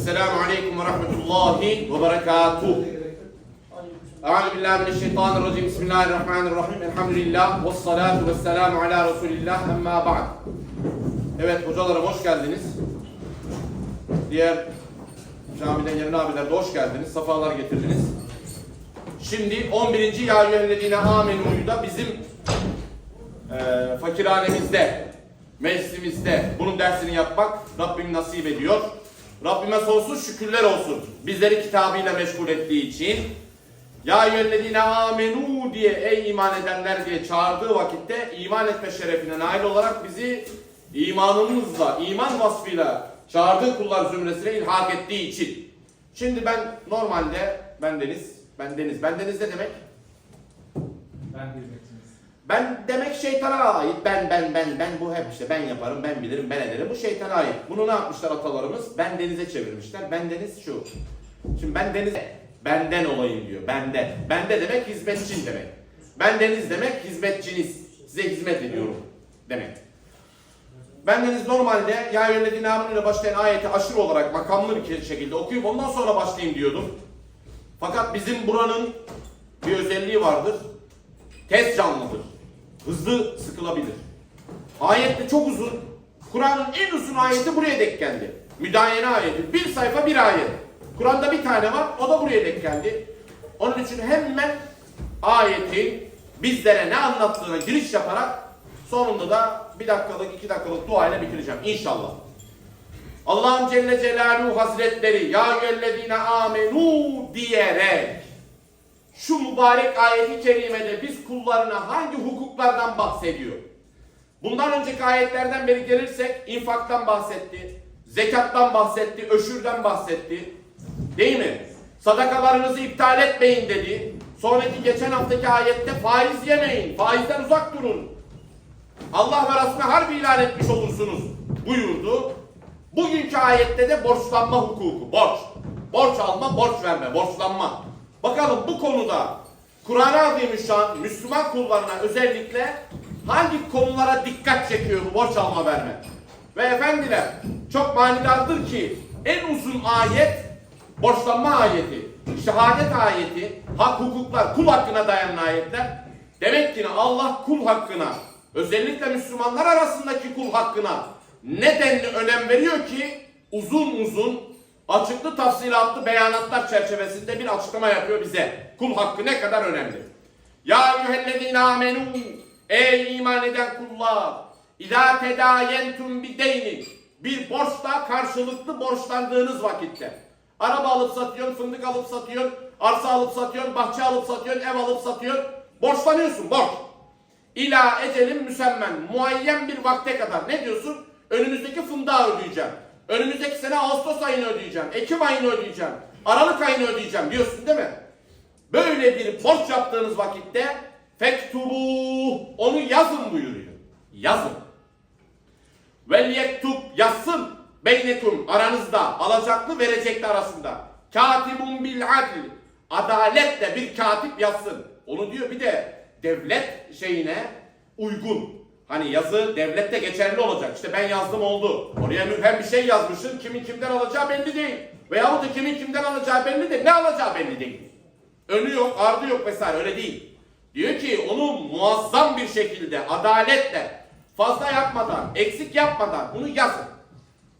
Esselamu Aleyküm ve Rahmetullahi ve Berekatuh. Euzu billahi mineşşeytanirracim. Bismillahirrahmanirrahim. Elhamdülillah ve salatu ve selamu ala Resulillah. Emma ba'd. Evet hocalarım hoş geldiniz. Diğer camiden gelen abiler de hoş geldiniz. Safalar getirdiniz. Şimdi 11. Ya eyyühellezine amenu'yu bizim e, fakirhanemizde, meclisimizde bunun dersini yapmak Rabbim nasip ediyor. Rabbime sonsuz şükürler olsun. Bizleri kitabıyla meşgul ettiği için. Ya eyyühellezine amenu diye ey iman edenler diye çağırdığı vakitte iman etme şerefine nail olarak bizi imanımızla, iman vasfıyla çağırdığı kullar zümresine ilhak ettiği için. Şimdi ben normalde bendeniz, bendeniz, bendeniz ne demek? Ben hizmetiniz. Ben demek şeytana ait. Ben ben ben ben bu hep işte ben yaparım, ben bilirim, ben ederim. Bu şeytana ait. Bunu ne yapmışlar atalarımız? Ben denize çevirmişler. Ben deniz şu. Şimdi ben deniz benden olayım diyor. Bende. Bende demek hizmetçin demek. Ben deniz demek hizmetçiniz. Size hizmet ediyorum demek. Bendeniz normalde ya yönlediğin ile başlayan ayeti aşırı olarak makamlı bir şekilde okuyup ondan sonra başlayayım diyordum. Fakat bizim buranın bir özelliği vardır. Tez canlıdır. Hızlı sıkılabilir. Ayet de çok uzun. Kur'an'ın en uzun ayeti buraya denk geldi. Müdayene ayeti. Bir sayfa bir ayet. Kur'an'da bir tane var. O da buraya denk geldi. Onun için hemen ayetin bizlere ne anlattığına giriş yaparak sonunda da bir dakikalık iki dakikalık duayla bitireceğim inşallah. Allah'ın Celle Celaluhu Hazretleri ya eyyühellezine amenu diyerek şu mübarek ayeti kerimede biz kullarına hangi hukuklardan bahsediyor? Bundan önceki ayetlerden beri gelirsek infaktan bahsetti, zekattan bahsetti, öşürden bahsetti. Değil mi? Sadakalarınızı iptal etmeyin dedi. Sonraki geçen haftaki ayette faiz yemeyin, faizden uzak durun. Allah ve Resulüne harbi ilan etmiş olursunuz buyurdu. Bugünkü ayette de borçlanma hukuku, borç. Borç alma, borç verme, borçlanma. Bakalım bu konuda Kur'an-ı Azimüşşan Müslüman kullarına özellikle hangi konulara dikkat çekiyor bu borç alma verme? Ve efendiler çok manidardır ki en uzun ayet borçlanma ayeti, şehadet ayeti, hak hukuklar, kul hakkına dayanan ayetler. Demek ki Allah kul hakkına, özellikle Müslümanlar arasındaki kul hakkına nedenli önem veriyor ki uzun uzun açıklı tafsilatlı beyanatlar çerçevesinde bir açıklama yapıyor bize. Kul hakkı ne kadar önemli. Ya eyyühellezine amenu ey iman eden kullar İzâ tedâyentum bideynin bir borçla karşılıklı borçlandığınız vakitte araba alıp satıyorsun, fındık alıp satıyorsun, arsa alıp satıyorsun, bahçe alıp satıyorsun, ev alıp satıyorsun. Borçlanıyorsun, borç. İla ecelin müsemmen, muayyen bir vakte kadar. Ne diyorsun? Önümüzdeki fındığı ödeyeceğim. Önümüzdeki sene Ağustos ayını ödeyeceğim. Ekim ayını ödeyeceğim. Aralık ayını ödeyeceğim diyorsun değil mi? Böyle bir borç yaptığınız vakitte fektubu onu yazın buyuruyor. Yazın. Vel yektub yazsın beynekum aranızda alacaklı verecekli arasında. Katibun bil adl adaletle bir katip yazsın. Onu diyor bir de devlet şeyine uygun. Hani yazı devlette geçerli olacak. İşte ben yazdım oldu. Oraya müphem bir şey yazmışsın. Kimin kimden alacağı belli değil. Veyahut da kimin kimden alacağı belli değil. Ne alacağı belli değil. Önü yok, ardı yok vesaire öyle değil. Diyor ki onu muazzam bir şekilde, adaletle, fazla yapmadan, eksik yapmadan bunu yazın.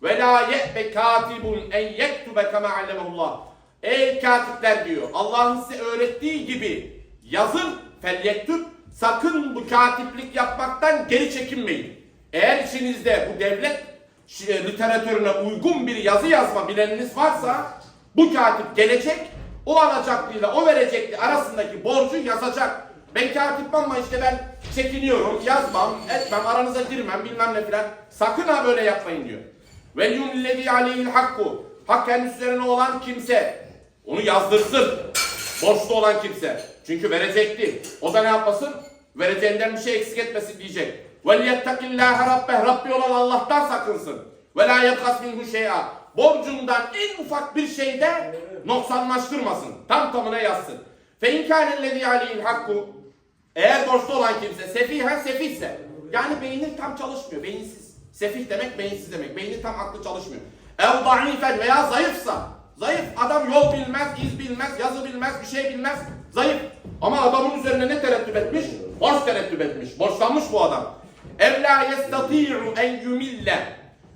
Ve la ye'be katibun en yektube kema allemehullah. Ey katipler diyor, Allah'ın size öğrettiği gibi yazın fel. Sakın bu katiplik yapmaktan geri çekinmeyin. Eğer içinizde bu devlet şi- literatürüne uygun bir yazı yazma bileniniz varsa bu katip gelecek, o alacaklıyla o verecekli arasındaki borcu yazacak. Ben katip ama işte ben çekiniyorum, yazmam, etmem, aranıza girmem bilmem ne filan. Sakın ha böyle yapmayın diyor. Ve yunlezi aleyhil hakku. Hak üzerine olan kimse onu yazdırsın. Borçlu olan kimse. Çünkü verecekti. O da ne yapmasın? Vereceğinden bir şey eksik etmesin diyecek. وَلْيَتَّقِ rabbeh Rabbi olan Allah'tan sakınsın. وَلَا يَبْخَسْ مِنْهُ شَيْئًا Borcundan en ufak bir şeyde noksanlaştırmasın. Tam tamına yazsın. فَاِنْ كَانَ الَّذ۪ي عَلِيهِ الْحَقُّ Eğer borçlu olan kimse sefihen sefihse yani beyni tam çalışmıyor. Beyinsiz. Sefih demek beyinsiz demek. Beyni tam aklı çalışmıyor. ev da'ifen veya zayıfsa. Zayıf adam yol bilmez, iz bilmez, yazı bilmez, bir şey bilmez. Zayıf. Ama adamın üzerine ne tereddüt etmiş? Borç tereddüt etmiş. Borçlanmış bu adam. Ev la yestati'u en yumille.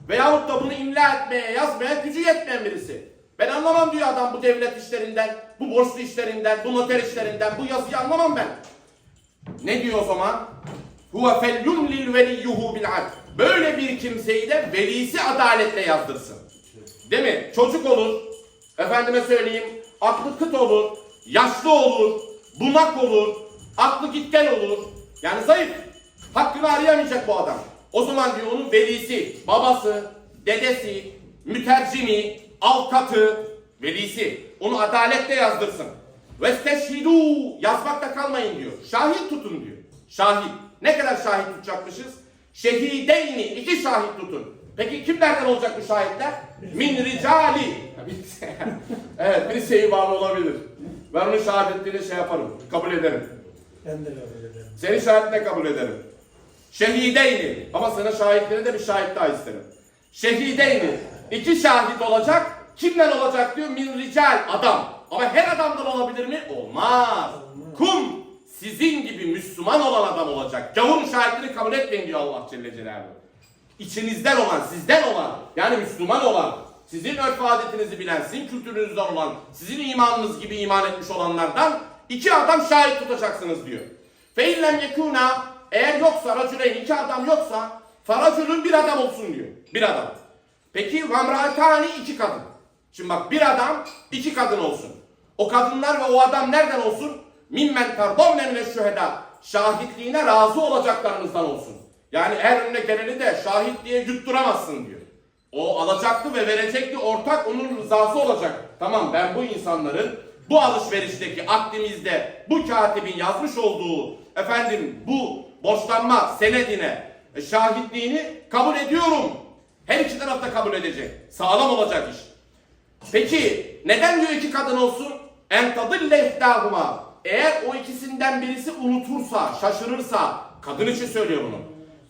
Veyahut da bunu imla etmeye, yazmaya gücü yetmeyen birisi. Ben anlamam diyor adam bu devlet işlerinden, bu borçlu işlerinden, bu noter işlerinden, bu yazıyı anlamam ben. Ne diyor o zaman? Huve fel yumlil veliyyuhu bil. Böyle bir kimseyi de velisi adaletle yazdırsın. Değil mi? Çocuk olur, efendime söyleyeyim, aklı kıt olur, yaşlı olur, bunak olur, aklı gitgel olur. Yani zayıf. Hakkını arayamayacak bu adam. O zaman diyor onun velisi, babası, dedesi, mütercimi, avukatı, velisi. Onu adaletle yazdırsın. Vesteşhidû yazmakta kalmayın diyor. Şahit tutun diyor. Şahit. Ne kadar şahit tutacakmışız? Şehideyni iki şahit tutun. Peki kimlerden olacak bu şahitler? Min ricali. evet birisi imam olabilir. Ben onun şahitliğini şey yaparım. Kabul ederim. Ben de kabul ederim. Senin şahitine kabul ederim. Şehideyni. Ama sana şahitleri de bir şahit daha isterim. Şehideyni. İki şahit olacak. Kimden olacak diyor? Min rical adam. Ama her adamdan olabilir mi? Olmaz. Kum. Sizin gibi Müslüman olan adam olacak. Gavurun şahitliğini kabul etmeyin diyor Allah Celle Celaluhu. İçinizden olan, sizden olan, yani Müslüman olan, sizin örf adetinizi bilen, sizin kültürünüzden olan, sizin imanınız gibi iman etmiş olanlardan iki adam şahit tutacaksınız diyor. Feillem yekuna eğer yoksa racüleyn iki adam yoksa faracülün bir adam olsun diyor. Bir adam. Peki vamraatani iki kadın. Şimdi bak bir adam iki kadın olsun. O kadınlar ve o adam nereden olsun? Mimmen tardavne mine şüheda. Şahitliğine razı olacaklarınızdan olsun. Yani her önüne geleni de şahit diye yutturamazsın diyor. O alacaktı ve verecekti ortak onun rızası olacak. Tamam ben bu insanların bu alışverişteki akdimizde bu katibin yazmış olduğu efendim bu borçlanma senedine e, şahitliğini kabul ediyorum. Her iki taraf da kabul edecek. Sağlam olacak iş. Peki neden diyor iki kadın olsun? En tadille ihdahuma. Eğer o ikisinden birisi unutursa, şaşırırsa, kadın için söylüyor bunu.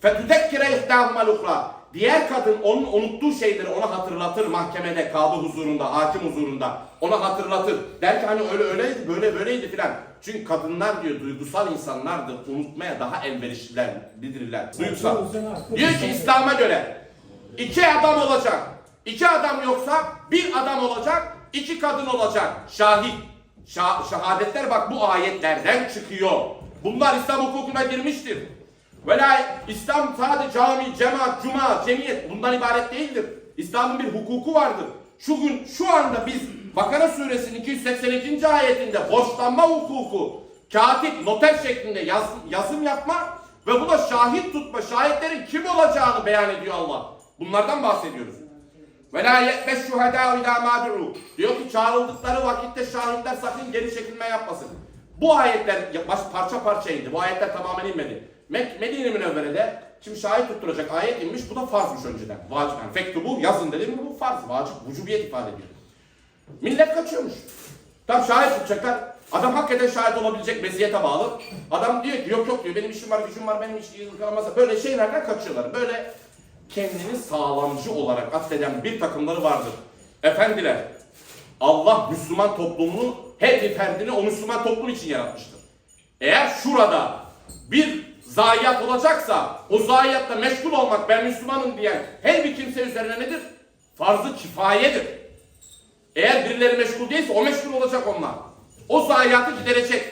Fetüdekkire ihdahuma lukra. Diğer kadın onun unuttuğu şeyleri ona hatırlatır mahkemede, kadı huzurunda, hakim huzurunda. Ona hatırlatır. Der ki hani öyle öyleydi, böyle böyleydi filan. Çünkü kadınlar diyor duygusal insanlardır. Unutmaya daha elverişlidirler. Duygusal. Diyor ki İslam'a göre iki adam olacak. İki adam yoksa bir adam olacak, iki kadın olacak. Şahit. Şah- şehadetler bak bu ayetlerden çıkıyor. Bunlar İslam hukukuna girmiştir. Vela İslam sadece cami, cemaat, cuma, cemiyet bundan ibaret değildir. İslam'ın bir hukuku vardır. Şu gün, şu anda biz Bakara suresinin 282. ayetinde borçlanma hukuku, katip, noter şeklinde yaz- yazım yapma ve buna şahit tutma, şahitlerin kim olacağını beyan ediyor Allah. Bunlardan bahsediyoruz. Ve la ye'bes şuhedâ mâdurû. Diyor ki çağrıldıkları vakitte şahitler sakın geri çekilme yapmasın. Bu ayetler baş parça parça indi. Bu ayetler tamamen inmedi. Mek Medine Münevvere'de şimdi şahit tutturacak ayet inmiş. Bu da farzmış önceden. Vacip. Yani fektubu yazın dedim bu farz. Vacip. Vücubiyet ifade ediyor. Millet kaçıyormuş. Tam şahit tutacaklar. Adam hakikaten şahit olabilecek meziyete bağlı. Adam diyor ki yok yok diyor benim işim var gücüm var benim iş yıkanamazsa. Böyle şeylerden kaçıyorlar. Böyle kendini sağlamcı olarak atfeden bir takımları vardır. Efendiler Allah Müslüman toplumunu her bir ferdini o Müslüman toplum için yaratmıştır. Eğer şurada bir zayiat olacaksa o zayiatta meşgul olmak ben Müslümanım diyen her bir kimse üzerine nedir? Farz-ı kifayedir. Eğer birileri meşgul değilse o meşgul olacak onlar. O zayiatı giderecek.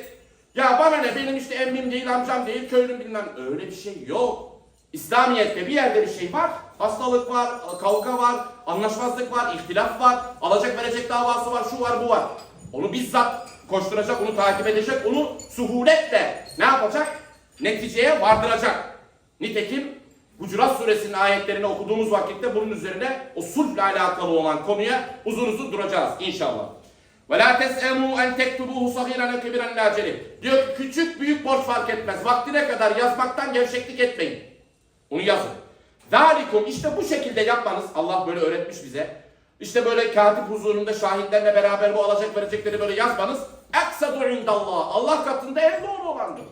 Ya bana ne benim işte emmim değil amcam değil köylüm bilmem öyle bir şey yok. İslamiyet'te bir yerde bir şey var. Hastalık var, kavga var, anlaşmazlık var, ihtilaf var, alacak verecek davası var, şu var bu var. Onu bizzat koşturacak, onu takip edecek, onu suhuletle ne yapacak? Neticeye vardıracak. Nitekim Hucurat suresinin ayetlerini okuduğumuz vakitte bunun üzerine o sulhle alakalı olan konuya uzun uzun duracağız inşallah. Ve la tes'emu en tektubuhu sahiran kebiren laceli. Diyor ki küçük büyük borç fark etmez. Vaktine kadar yazmaktan gevşeklik etmeyin. Onu yazın. Zalikum işte bu şekilde yapmanız Allah böyle öğretmiş bize. İşte böyle katip huzurunda şahitlerle beraber bu alacak verecekleri böyle yazmanız eksadu indallah. Allah katında en doğru olandır.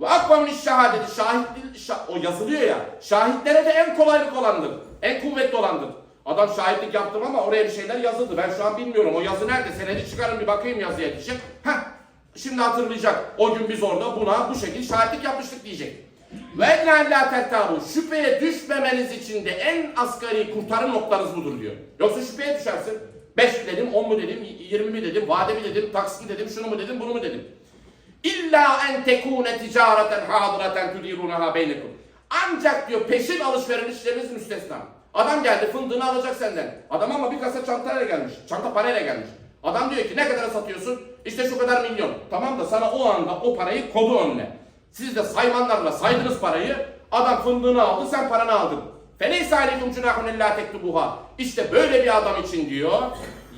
Ve akvamın şehadeti şahit şah- o yazılıyor ya. Şahitlere de en kolaylık olandır. En kuvvetli olandır. Adam şahitlik yaptım ama oraya bir şeyler yazıldı. Ben şu an bilmiyorum. O yazı nerede? Senedi çıkarın bir bakayım yazıya diyecek. Heh. Şimdi hatırlayacak. O gün biz orada buna bu şekilde şahitlik yapmıştık diyecek. Ve la tettabu. Şüpheye düşmemeniz için de en asgari kurtarım noktanız budur diyor. Yoksa şüpheye düşersin. 5 dedim, 10 mu dedim, 20 mi dedim, vade mi dedim, taksit mi dedim, şunu mu dedim, bunu mu dedim. İlla en tekune ticareten hadiraten tudirunaha beynekum. Ancak diyor peşin alışverişleriniz müstesna. Adam geldi fındığını alacak senden. Adam ama bir kasa çantayla gelmiş. Çanta parayla gelmiş. Adam diyor ki ne kadara satıyorsun? İşte şu kadar milyon. Tamam da sana o anda o parayı kodu önüne. Siz de saymanlarla saydınız parayı. Adam fındığını aldı sen paranı aldın. Feleysa aleykum cunahun illa tektubuha. İşte böyle bir adam için diyor.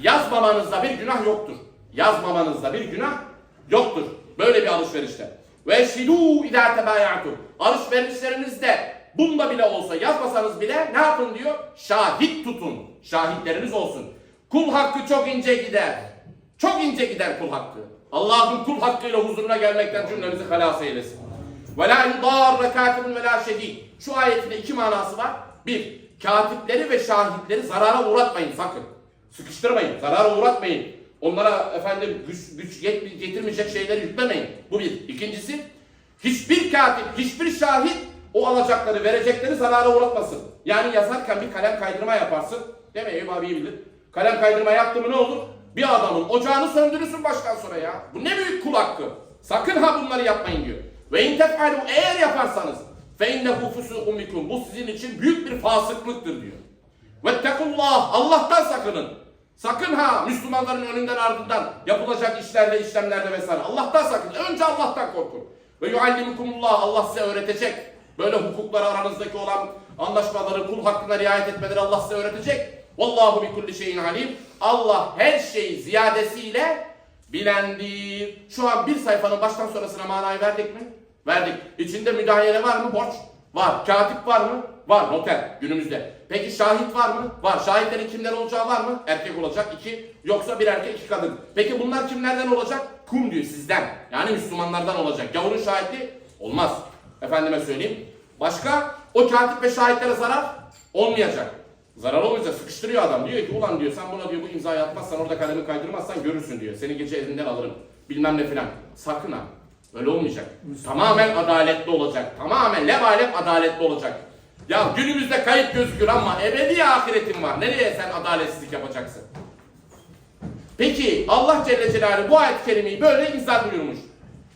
Yazmamanızda bir günah yoktur. Yazmamanızda bir günah yoktur. Böyle bir alışverişte. Ve şidû idâ tebâya'tum. Alışverişlerinizde bunda bile olsa yazmasanız bile ne yapın diyor? Şahit tutun. Şahitleriniz olsun. Kul hakkı çok ince gider. Çok ince gider kul hakkı. Allah'ın kul hakkıyla huzuruna gelmekten cümlemizi halas eylesin. Ve la yudarre katibun ve la. Şu ayetin iki manası var. Bir, katipleri ve şahitleri zarara uğratmayın sakın. Sıkıştırmayın, zarara uğratmayın. Onlara efendim güç, güç yet- getirmeyecek şeyleri yüklemeyin. Bu bir. İkincisi, hiçbir katip, hiçbir şahit o alacakları, verecekleri zarara uğratmasın. Yani yazarken bir kalem kaydırma yaparsın. Değil mi? Eyüp abi bilir. Kalem kaydırma yaptı mı ne olur? Bir adamın ocağını söndürürsün baştan sonra ya. Bu ne büyük kul hakkı. Sakın ha bunları yapmayın diyor. Ve in tef'alu eğer yaparsanız fe innehu fusukum bikum. Bu sizin için büyük bir fasıklıktır diyor. Vettekullah Allah'tan sakının. Sakın ha Müslümanların önünden ardından yapılacak işlerde, işlemlerde vesaire. Allah'tan sakın. Önce Allah'tan korkun. Ve yuallimukumullah Allah size öğretecek. Böyle hukukları aranızdaki olan anlaşmaları, kul hakkına riayet etmeleri Allah size öğretecek. Vallahu bi kulli şeyin alim. Allah her şeyi ziyadesiyle bilendir. Şu an bir sayfanın baştan sonrasına manayı verdik mi? Verdik. İçinde müdahale var mı? Borç. Var. Katip var mı? Var. Noter günümüzde. Peki şahit var mı? Var. Şahitlerin kimler olacağı var mı? Erkek olacak. iki. Yoksa bir erkek iki kadın. Peki bunlar kimlerden olacak? Kum diyor sizden. Yani Müslümanlardan olacak. Gavurun şahitliği olmaz. Efendime söyleyeyim. Başka? O katip ve şahitlere zarar olmayacak. Zarar olmayacak. Sıkıştırıyor adam. Diyor ki ulan diyor sen buna diyor bu imzayı atmazsan orada kalemi kaydırmazsan görürsün diyor. Seni gece elinden alırım. Bilmem ne filan. Sakın ha. Öyle olmayacak. Tamamen adaletli olacak. Tamamen lebalep adaletli olacak. Ya günümüzde kayıp gözükür ama ebedi ahiretin var. Nereye sen adaletsizlik yapacaksın? Peki Allah Celle Celaluhu bu ayet-i kerimeyi böyle izah buyurmuş.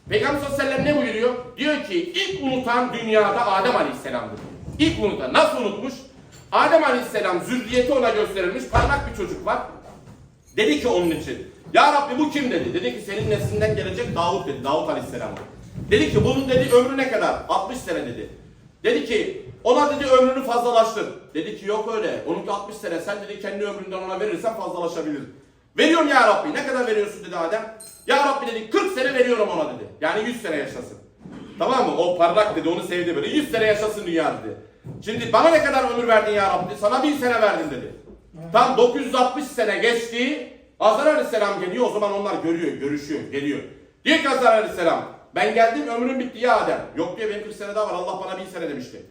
Peygamber sallallahu aleyhi ve sellem ne buyuruyor? Diyor ki ilk unutan dünyada Adem Aleyhisselam'dır. İlk unutan. Nasıl unutmuş? Adem Aleyhisselam zürriyeti ona gösterilmiş parlak bir çocuk var. Dedi ki onun için. Ya Rabbi bu kim dedi. Dedi ki senin neslinden gelecek Davut dedi. Davut Aleyhisselam. Dedi ki bunun dedi ömrü ne kadar? 60 sene dedi. Dedi ki ona dedi ömrünü fazlalaştır. Dedi ki yok öyle. Onunki 60 sene. Sen dedi kendi ömründen ona verirsen fazlalaşabilir. Veriyorum ya Rabbi. Ne kadar veriyorsun dedi Adem. Ya Rabbi dedi 40 sene veriyorum ona dedi. Yani 100 sene yaşasın. Tamam mı? O parlak dedi. Onu sevdi böyle. 100 sene yaşasın dünya dedi. Şimdi bana ne kadar ömür verdin ya Rabbi? Sana 1000 sene verdim dedi. Tam 960 sene geçti. Azar Aleyhisselam geliyor. O zaman onlar görüyor, görüşüyor, geliyor. Diyor ki Azar Aleyhisselam ben geldim ömrüm bitti ya Adem. Yok diyor benim 40 sene daha var. Allah bana 1000 sene demişti.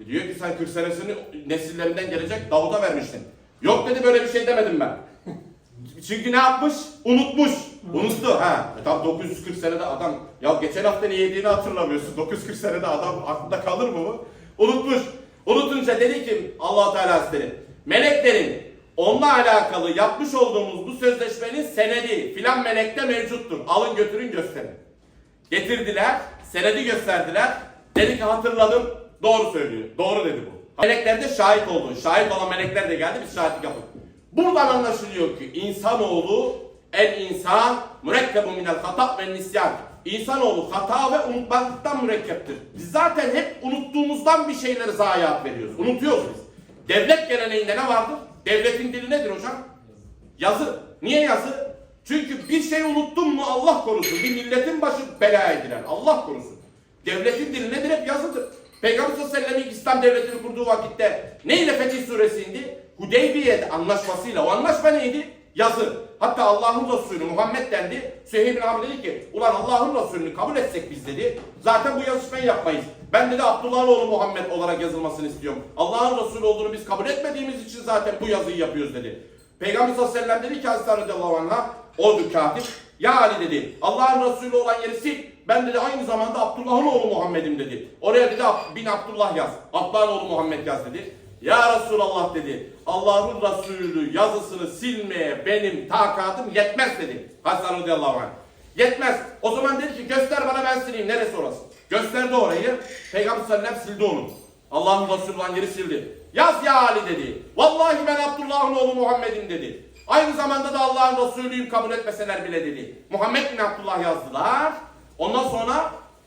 E diyor ki sen 40 senesini nesillerinden gelecek Davud'a vermiştin. Yok dedi böyle bir şey demedim ben. Çünkü ne yapmış? Unutmuş. Unuttu. Ha. E tam 940 senede adam ya geçen hafta ne yediğini hatırlamıyorsun. 940 senede adam aklında kalır mı bu? Unutmuş. Unutunca dedi ki Allah Teala Hazretleri meleklerin onunla alakalı yapmış olduğumuz bu sözleşmenin senedi filan melekte mevcuttur. Alın götürün gösterin. Getirdiler, senedi gösterdiler. Dedi ki hatırladım, doğru söylüyor. Doğru dedi bu. Melekler de şahit oldu. Şahit olan melekler de geldi, biz şahitlik yaptık. Buradan anlaşılıyor ki insanoğlu el insan mürekkebun minel hata ve nisyan. İnsanoğlu hata ve unutmaktan mürekkeptir. Biz zaten hep unuttuğumuzdan bir şeyleri zayiat veriyoruz. Unutuyoruz biz. Devlet geleneğinde ne vardır? Devletin dili nedir hocam? Yazı. Niye yazı? Çünkü bir şey unuttun mu Allah korusun. Bir milletin başı belaya edilen. Allah korusun. Devletin dili nedir? Hep yazıdır. Peygamber sallallahu aleyhi ve sellem İslam devletini kurduğu vakitte neyle Fetih suresi indi? Hudeybiye anlaşmasıyla. O anlaşma neydi? Yazı. Hatta Allah'ın Resulü Muhammed dendi. Süheyb bin Amr dedi ki ulan Allah'ın Resulünü kabul etsek biz dedi. Zaten bu yazışmayı yapmayız. Ben dedi Abdullah'ın Muhammed olarak yazılmasını istiyorum. Allah'ın Resulü olduğunu biz kabul etmediğimiz için zaten bu yazıyı yapıyoruz dedi. Peygamber sallallahu aleyhi ve sellem dedi ki Hazreti radıyallahu anh'a o katip. Ya Ali dedi Allah'ın Resulü olan yeri sil. Ben dedi aynı zamanda Abdullah'ın oğlu Muhammed'im dedi. Oraya dedi bin Abdullah yaz. Abdullah'ın oğlu Muhammed yaz dedi. Ya Resulallah dedi. Allah'ın Resulü yazısını silmeye benim takatım yetmez dedi. Hasan radıyallahu anh. Yetmez. O zaman dedi ki göster bana ben sileyim. Neresi orası? Gösterdi orayı. Peygamber sallallahu sildi onu. Allah'ın Resulü olan yeri sildi. Yaz ya Ali dedi. Vallahi ben Abdullah'ın oğlu Muhammed'im dedi. Aynı zamanda da Allah'ın Resulüyüm kabul etmeseler bile dedi. Muhammed bin Abdullah yazdılar.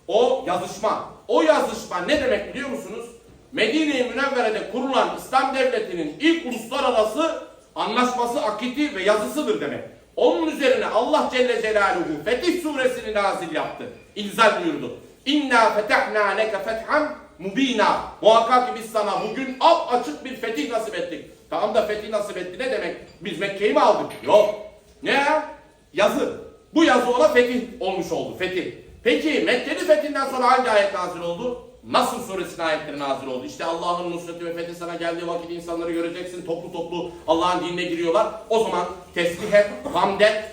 O yazışma. O yazışma ne demek biliyor musunuz? Medine-i Münevvere'de kurulan İslam Devleti'nin ilk uluslararası anlaşması, akiti ve yazısıdır demek. Onun üzerine Allah Celle Celaluhu Fetih suresini nazil yaptı. İnzal buyurdu. İnna fetahna leke fethan mubina. Muhakkak ki biz sana bugün ap açık bir fetih nasip ettik. Tamam da fetih nasip etti ne demek? Biz Mekke'yi mi aldık? Yok. Ne ya? Yazı. Bu yazı ona fetih olmuş oldu. Fetih. Peki Mekke'nin fethinden sonra hangi ayet nazil oldu? Nasıl suresinin ayetleri nazil oldu? İşte Allah'ın nusreti ve fethi sana geldiği vakit insanları göreceksin. Toplu toplu Allah'ın dinine giriyorlar. O zaman tesbih et, hamd et.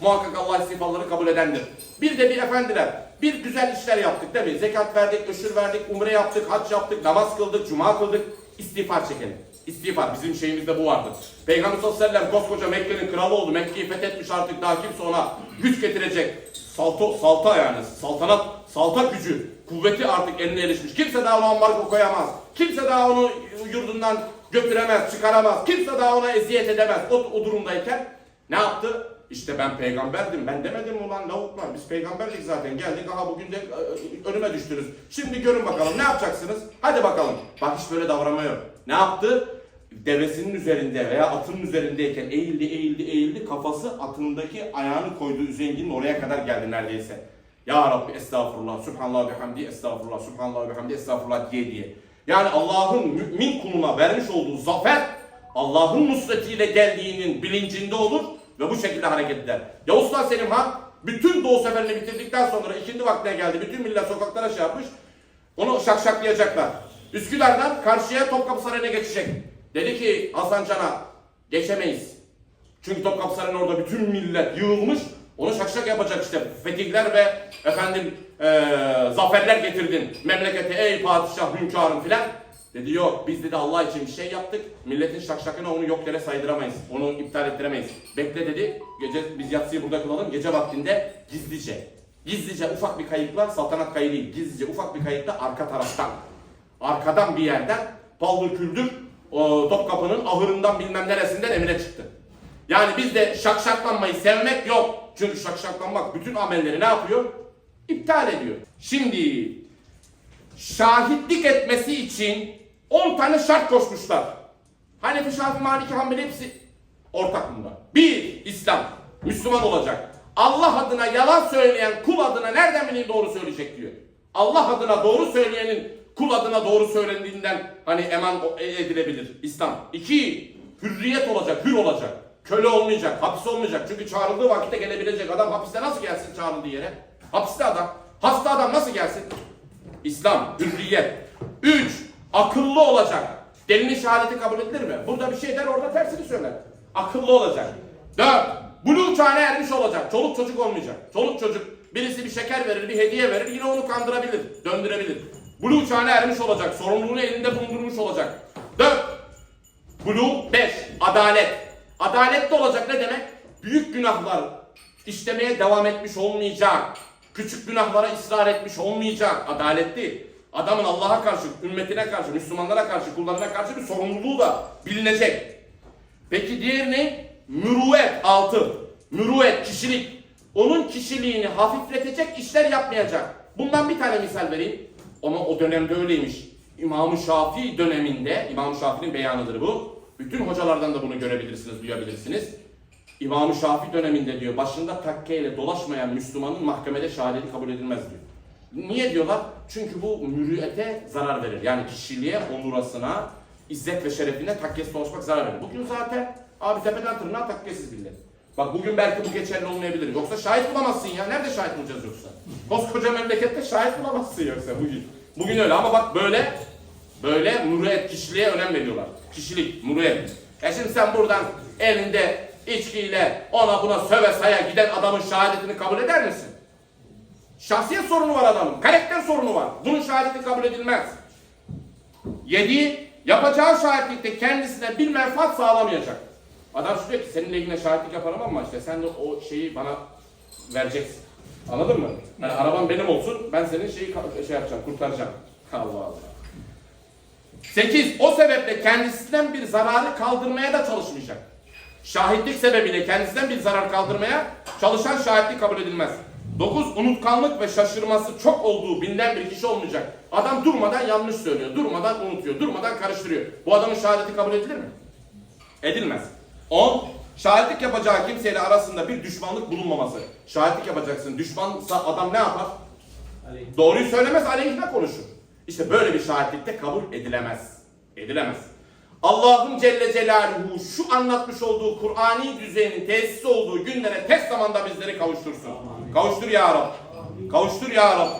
Muhakkak Allah istiğfarları kabul edendir. Bir de bir efendiler, bir güzel işler yaptık değil mi? Zekat verdik, öşür verdik, umre yaptık, hac yaptık, namaz kıldık, cuma kıldık. İstiğfar çekelim. İstiğfar bizim şeyimizde bu vardır. Peygamber sallallahu aleyhi ve sellem koskoca Mekke'nin kralı oldu. Mekke'yi fethetmiş artık daha kimse ona güç getirecek. Salto, salta yani saltanat, salta gücü, kuvveti artık eline erişmiş. Kimse daha ona ambargo koyamaz. Kimse daha onu yurdundan götüremez, çıkaramaz. Kimse daha ona eziyet edemez. O, o durumdayken ne yaptı? İşte ben peygamberdim. Ben demedim mi ulan lavuklar? Biz peygamberlik zaten geldik. Aha bugün de e, önüme düştünüz. Şimdi görün bakalım ne yapacaksınız? Hadi bakalım. Bak hiç böyle davranma yok. Ne yaptı? Devesinin üzerinde veya atının üzerindeyken eğildi eğildi eğildi kafası atındaki ayağını koyduğu zenginin oraya kadar geldi neredeyse. Ya Rabbi estağfurullah, subhanallah bihamdi, estağfurullah, subhanallah bihamdi, estağfurullah diye diye. Yani Allah'ın mümin kuluna vermiş olduğu zafer Allah'ın nusretiyle geldiğinin bilincinde olur ve bu şekilde hareket eder. Yavuz Sultan Selim Han bütün Doğu seferini bitirdikten sonra ikindi vaktine geldi. Bütün millet sokaklara şey yapmış. Onu şakşaklayacaklar. Üsküdar'dan karşıya Topkapı Sarayı'na geçecek. Dedi ki Hasan Can'a geçemeyiz. Çünkü Topkapı Sarayı'nın orada bütün millet yığılmış. Onu şakşak yapacak işte. Fetihler ve efendim eee, zaferler getirdin. Memlekete ey padişah hünkârım filan. Dedi yok biz dedi Allah için bir şey yaptık. Milletin şakşakına onu yok yere saydıramayız. Onu iptal ettiremeyiz. Bekle dedi. Gece biz yatsıyı burada kılalım. Gece vaktinde gizlice. Gizlice ufak bir kayıkla saltanat kayığı değil. Gizlice ufak bir kayıkla arka taraftan. Arkadan bir yerden paldır küldür o Topkapı'nın ahırından bilmem neresinden emine çıktı. Yani bizde şakşaklanmayı sevmek yok. Çünkü şakşaklanmak bütün amelleri ne yapıyor? İptal ediyor. Şimdi şahitlik etmesi için 10 tane şart koşmuşlar. Hanefi, Şafi, Maliki, Hanbeli hepsi ortak bunda. Bir, İslam. Müslüman olacak. Allah adına yalan söyleyen kul adına nereden bileyim doğru söyleyecek diyor. Allah adına doğru söyleyenin kul adına doğru söylendiğinden hani eman edilebilir. İslam. İki, hürriyet olacak, hür olacak. Köle olmayacak, hapis olmayacak. Çünkü çağrıldığı vakitte gelebilecek. Adam hapiste nasıl gelsin çağrıldığı yere? Hapiste adam. Hasta adam nasıl gelsin? İslam, hürriyet. Üç, akıllı olacak. Delinin şehadeti kabul edilir mi? Burada bir şey der orada tersini söyler. Akıllı olacak. Dört, buluğ çağına ermiş olacak. Çoluk çocuk olmayacak. Çoluk çocuk birisi bir şeker verir, bir hediye verir yine onu kandırabilir, döndürebilir. Buluğ çağına ermiş olacak. Sorumluluğunu elinde bulundurmuş olacak. Dört, Buluğ 5. Adalet. Adaletli olacak ne demek? Büyük günahlar işlemeye devam etmiş olmayacak. Küçük günahlara ısrar etmiş olmayacak. Adaletli. Adamın Allah'a karşı, ümmetine karşı, Müslümanlara karşı, kullarına karşı bir sorumluluğu da bilinecek. Peki diğer ne? Müruet 6. Müruet, kişilik. Onun kişiliğini hafifletecek işler yapmayacak. Bundan bir tane misal vereyim. Ama o dönemde öyleymiş. İmam-ı Şafii döneminde, İmam-ı Şafii'nin beyanıdır bu. Bütün hocalardan da bunu görebilirsiniz, duyabilirsiniz. İmam-ı Şafii döneminde diyor, başında takkeyle dolaşmayan Müslümanın mahkemede şehadeti kabul edilmez diyor. Niye diyorlar? Çünkü bu mürüete zarar verir. Yani kişiliğe, onurasına, izzet ve şerefine takkesiz dolaşmak zarar verir. Bugün zaten abi tepeden tırnağa takkesiz millet. Bak bugün belki bu geçerli olmayabilir. Yoksa şahit bulamazsın ya. Nerede şahit bulacağız yoksa? Koskoca memlekette şahit bulamazsın yoksa bugün. Bugün öyle ama bak böyle böyle muruyet kişiliğe önem veriyorlar. Kişilik, muruyet. Ya şimdi sen buradan elinde içkiyle ona buna söve saya giden adamın şehadetini kabul eder misin? Şahsiyet sorunu var adamın. Karakter sorunu var. Bunun şehadeti kabul edilmez. Yedi, yapacağı şahitlikte kendisine bir menfaat sağlamayacak. Adam şu diyor ki seninle ilgili şahitlik yaparım ama işte sen de o şeyi bana vereceksin. Anladın mı? Yani araban benim olsun, ben senin şeyi şey yapacağım, kurtaracağım. Allah Allah. 8. O sebeple kendisinden bir zararı kaldırmaya da çalışmayacak. Şahitlik sebebiyle kendisinden bir zarar kaldırmaya çalışan şahitlik kabul edilmez. 9. Unutkanlık ve şaşırması çok olduğu binden bir kişi olmayacak. Adam durmadan yanlış söylüyor, durmadan unutuyor, durmadan karıştırıyor. Bu adamın şahadeti kabul edilir mi? Edilmez. 10. Şahitlik yapacağı kimseyle arasında bir düşmanlık bulunmaması. Şahitlik yapacaksın. Düşmansa adam ne yapar? Aleyh. Doğruyu söylemez, aleyhine konuşur. İşte böyle bir şahitlikte kabul edilemez. Edilemez. Allah'ın Celle Celaluhu şu anlatmış olduğu Kur'ani düzenin tesis olduğu günlere tez zamanda bizleri kavuştursun. Kavuştur ya Rab. Kavuştur ya Rab.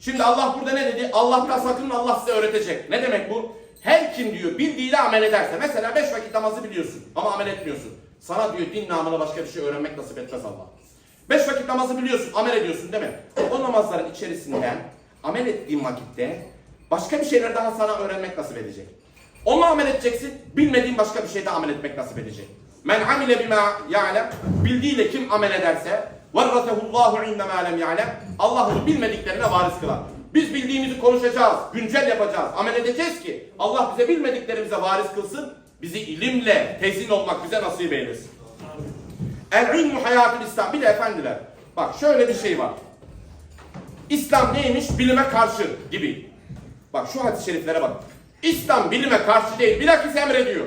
Şimdi Allah burada ne dedi? Allah'tan sakının Allah size öğretecek. Ne demek bu? Her kim diyor bildiğiyle amel ederse. Mesela beş vakit namazı biliyorsun ama amel etmiyorsun. Sana diyor din namına başka bir şey öğrenmek nasip etmez Allah. Beş vakit namazı biliyorsun, amel ediyorsun değil mi? O namazların içerisinden amel ettiğin vakitte başka bir şeyler daha sana öğrenmek nasip edecek. Onunla amel edeceksin, bilmediğin başka bir şeyde amel etmek nasip edecek. Men amile bima ya'lem, bildiğiyle kim amel ederse, varratehullahu inde ma lem ya'lem, Allah onu bilmediklerine varis kılar. Biz bildiğimizi konuşacağız, güncel yapacağız, amel edeceğiz ki Allah bize bilmediklerimize varis kılsın, bizi ilimle tezin olmak bize nasip eylesin. El ilmu hayatül İslam. Bir de efendiler. Bak şöyle bir şey var. İslam neymiş? Bilime karşı gibi. Bak şu hadis-i şeriflere bak. İslam bilime karşı değil. Bilakis emrediyor.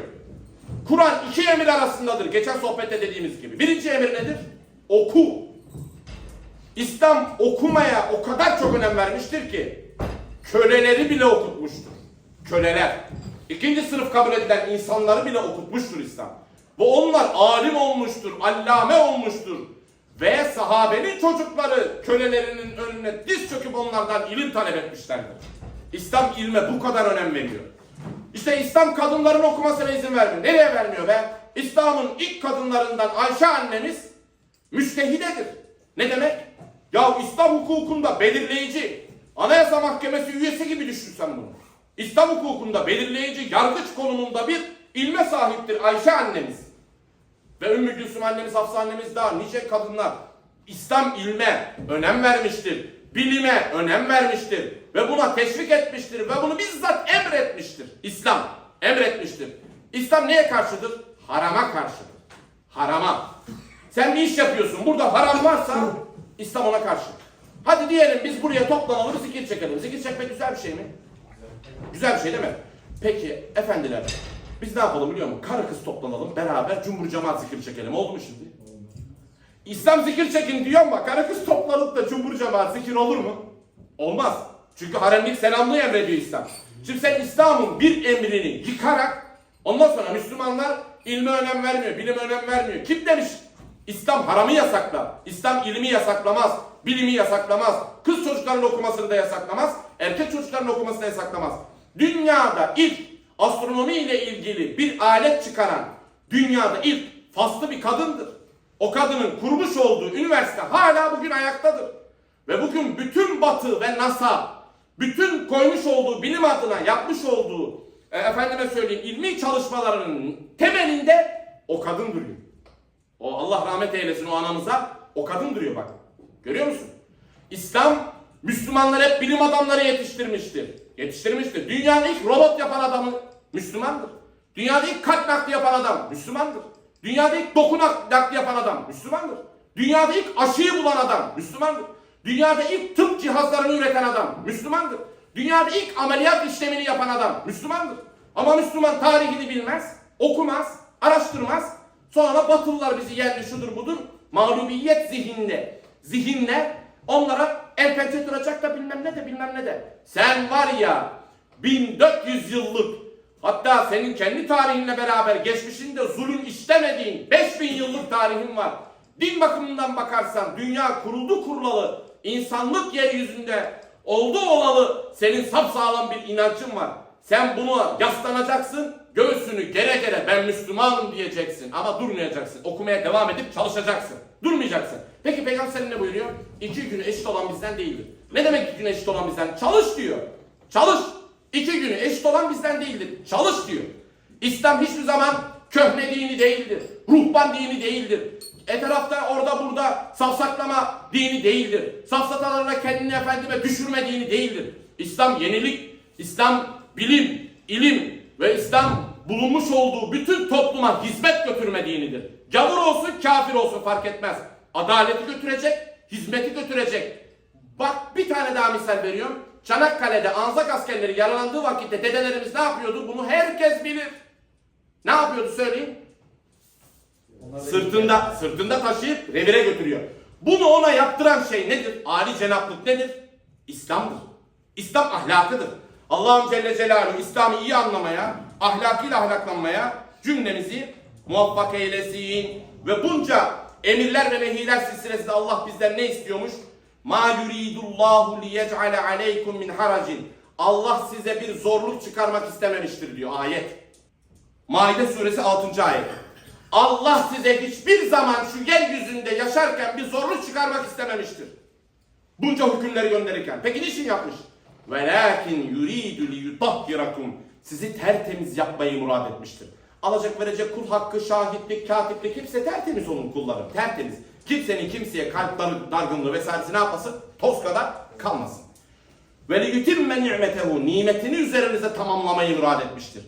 Kur'an iki emir arasındadır. Geçen sohbette dediğimiz gibi. Birinci emir nedir? Oku. İslam okumaya o kadar çok önem vermiştir ki köleleri bile okutmuştur. Köleler. İkinci sınıf kabul edilen insanları bile okutmuştur İslam. Ve onlar alim olmuştur, allame olmuştur. Ve sahabenin çocukları kölelerinin önüne diz çöküp onlardan ilim talep etmişlerdir. İslam ilme bu kadar önem veriyor. İşte İslam kadınların okumasına izin vermiyor. Nereye vermiyor be? İslam'ın ilk kadınlarından Ayşe annemiz müştehidedir. Ne demek? Ya İslam hukukunda belirleyici, Anayasa Mahkemesi üyesi gibi düşünsen bunu. İslam hukukunda belirleyici, yargıç konumunda bir ilme sahiptir Ayşe annemiz. Ve Ümmü Gülsüm annemiz, Hafsa annemiz daha nice kadınlar İslam ilme önem vermiştir. Bilime önem vermiştir. Ve buna teşvik etmiştir. Ve bunu bizzat emretmiştir. İslam emretmiştir. İslam neye karşıdır? Harama karşıdır. Harama. Sen bir iş yapıyorsun. Burada haram varsa İslam ona karşı. Hadi diyelim biz buraya toplanalım zikir çekelim. Zikir çekmek güzel bir şey mi? Güzel bir şey değil mi? Peki efendiler biz ne yapalım biliyor musun? Karı kız toplanalım beraber cumhur cemaat zikir çekelim. Oldu mu şimdi? İslam zikir çekin diyor ama karı kız toplanıp da cumhur cemaat zikir olur mu? Olmaz. Çünkü haremlik selamlığı emrediyor İslam. Şimdi sen İslam'ın bir emrini yıkarak ondan sonra Müslümanlar ilme önem vermiyor, bilime önem vermiyor. Kim demiş? İslam haramı yasaklar. İslam ilmi yasaklamaz. Bilimi yasaklamaz. Kız çocukların okumasını da yasaklamaz. Erkek çocukların okumasını da yasaklamaz. Dünyada ilk astronomi ile ilgili bir alet çıkaran dünyada ilk faslı bir kadındır. O kadının kurmuş olduğu üniversite hala bugün ayaktadır. Ve bugün bütün Batı ve NASA bütün koymuş olduğu bilim adına yapmış olduğu e, efendime söyleyeyim ilmi çalışmalarının temelinde o kadın duruyor. O Allah rahmet eylesin o anamıza. O kadın duruyor bak. Görüyor musun? İslam Müslümanlar hep bilim adamları yetiştirmiştir. Yetiştirmiştir. Dünyanın ilk robot yapan adamı Müslümandır. Dünyada ilk kalp nakli yapan adam Müslümandır. Dünyada ilk doku nak- nakli yapan adam Müslümandır. Dünyada ilk aşıyı bulan adam Müslümandır. Dünyada ilk tıp cihazlarını üreten adam Müslümandır. Dünyada ilk ameliyat işlemini yapan adam Müslümandır. Ama Müslüman tarihini bilmez, okumaz, araştırmaz. Sonra Batılılar bizi yendi şudur budur. Mağlubiyet zihinle, zihinle onlara el pençe duracak da bilmem ne de bilmem ne de. Sen var ya 1400 yıllık hatta senin kendi tarihinle beraber geçmişinde zulüm işlemediğin 5000 yıllık tarihin var. Din bakımından bakarsan dünya kuruldu kurulalı insanlık yeryüzünde Oldu olalı senin sapsağlam bir inancın var. Sen bunu yaslanacaksın, göğsünü gere gere ben Müslümanım diyeceksin ama durmayacaksın. Okumaya devam edip çalışacaksın. Durmayacaksın. Peki Peygamber ne buyuruyor? İki günü eşit olan bizden değildir. Ne demek iki günü eşit olan bizden? Çalış diyor. Çalış. İki günü eşit olan bizden değildir. Çalış diyor. İslam hiçbir zaman köhne dini değildir. Ruhban dini değildir. Etrafta orada burada safsaklama dini değildir. Safsatalarla kendini efendime düşürme dini değildir. İslam yenilik, İslam bilim, ilim ve İslam bulunmuş olduğu bütün topluma hizmet götürme dinidir. Gavur olsun, kafir olsun fark etmez. Adaleti götürecek, hizmeti götürecek. Bak bir tane daha misal veriyorum. Çanakkale'de Anzak askerleri yaralandığı vakitte dedelerimiz ne yapıyordu? Bunu herkes bilir. Ne yapıyordu söyleyin? Sırtında, sırtında taşıyıp revire götürüyor. Bunu ona yaptıran şey nedir? Ali cenaplık nedir? İslam'dır. İslam ahlakıdır. Allah'ım Celle Celaluhu İslam'ı iyi anlamaya, ahlakıyla ahlaklanmaya cümlemizi muvaffak eylesin. Ve bunca emirler ve nehiler silsilesinde Allah bizden ne istiyormuş? Ma yuridullahu liyec'ale aleykum min haracin. Allah size bir zorluk çıkarmak istememiştir diyor ayet. Maide suresi 6. ayet. Allah size hiçbir zaman şu yeryüzünde yaşarken bir zorluk çıkarmak istememiştir. Bunca hükümleri gönderirken. Peki niçin yapmış? Yuridu li yutahhirakum. Sizi tertemiz yapmayı murad etmiştir. Alacak verecek kul hakkı, şahitlik, katiplik hepsi tertemiz olun kullarım. Tertemiz. Kimsenin kimseye kalp dar- dargınlığı vesairesi ne yapmasın? Toz kadar kalmasın. Ve liyutimme ni'metehu nimetini üzerinize tamamlamayı murad etmiştir.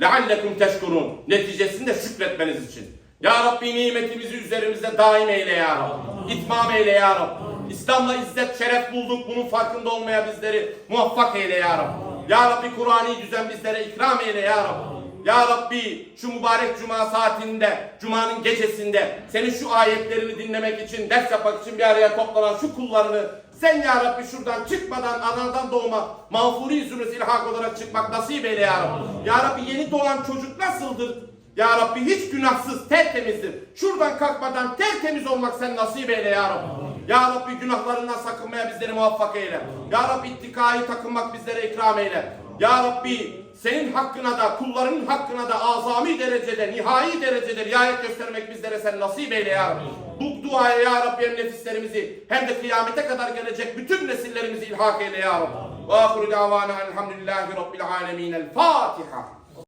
Leallekum teşkurun neticesinde şükretmeniz için. Ya Rabbi nimetimizi üzerimize daim eyle ya Rabbi. İtmam eyle ya Rabbi. İslam'la izzet şeref bulduk bunun farkında olmaya bizleri muvaffak eyle ya Rabbi. Ya Rabbi Kur'an'ı düzen bizlere ikram eyle ya Rabbi. Ya Rabbi şu mübarek cuma saatinde, cumanın gecesinde senin şu ayetlerini dinlemek için, ders yapmak için bir araya toplanan şu kullarını sen ya Rabbi şuradan çıkmadan anadan doğma mağfuri zürresi ilhak olarak çıkmak nasip eyle ya Rabbi. Ya Rabbi yeni doğan çocuk nasıldır? Ya Rabbi hiç günahsız, tertemizdir. Şuradan kalkmadan tertemiz olmak sen nasip eyle ya Rabbi. Ya Rabbi günahlarından sakınmaya bizleri muvaffak eyle. Ya Rabbi ittikayı takınmak bizlere ikram eyle. Ya Rabbi senin hakkına da kullarının hakkına da azami derecede, nihai derecede riayet göstermek bizlere sen nasip eyle ya Rabbi. Bu duaya ya Rabbi hem nefislerimizi hem de kıyamete kadar gelecek bütün nesillerimizi ilhak eyle ya Rabbi. Ve ahru davana elhamdülillahi rabbil alemin. El Fatiha.